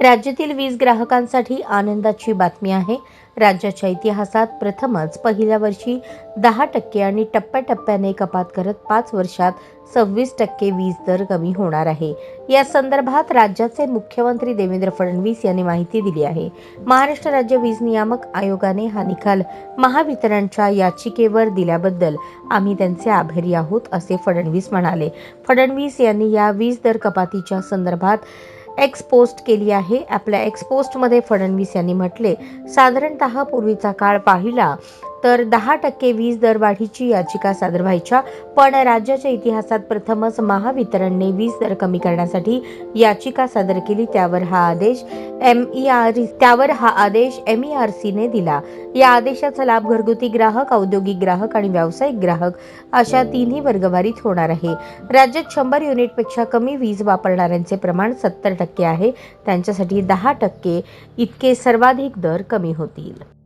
राज्यातील वीज ग्राहकांसाठी आनंदाची बातमी आहे. राज्याच्या इतिहासात प्रथमच पहिल्या वर्षी दहा टक्के आणि टप्प्याटप्प्याने कपात करत पाच वर्षात सव्वीस टक्के वीज दर कमी होणार आहे. या संदर्भात राज्याचे मुख्यमंत्री देवेंद्र फडणवीस यांनी माहिती दिली आहे. महाराष्ट्र राज्य वीज नियामक आयोगाने हा निकाल महावितरणच्या याचिकेवर दिल्याबद्दल आम्ही त्यांचे आभारी आहोत असे फडणवीस म्हणाले. फडणवीस यांनी या वीज दर कपातीच्या संदर्भात एक्स पोस्ट केली आहे. आपल्या एक्स पोस्टमध्ये फडणवीस यांनी म्हटले साधारणतः पूर्वीचा काळ पाहिला तर दहा टक्के वीज दरवाढीची याचिका सादर व्हायच्या पण राज्याच्या इतिहासात प्रथमच महावितरणने वीज दर कमी करण्यासाठी याचिका सादर केली त्यावर हा आदेश एम ई आर त्यावर हा आदेश एम ई आर सीने दिला. या आदेशाचा लाभ घरगुती ग्राहक औद्योगिक ग्राहक आणि व्यावसायिक ग्राहक अशा तिन्ही वर्गवारीत होणार आहे. राज्यात शंभर युनिटपेक्षा कमी वीज वापरणाऱ्यांचे प्रमाण सत्तर टक्के आहे. त्यांच्यासाठी दहा टक्के इतके सर्वाधिक दर कमी होतील.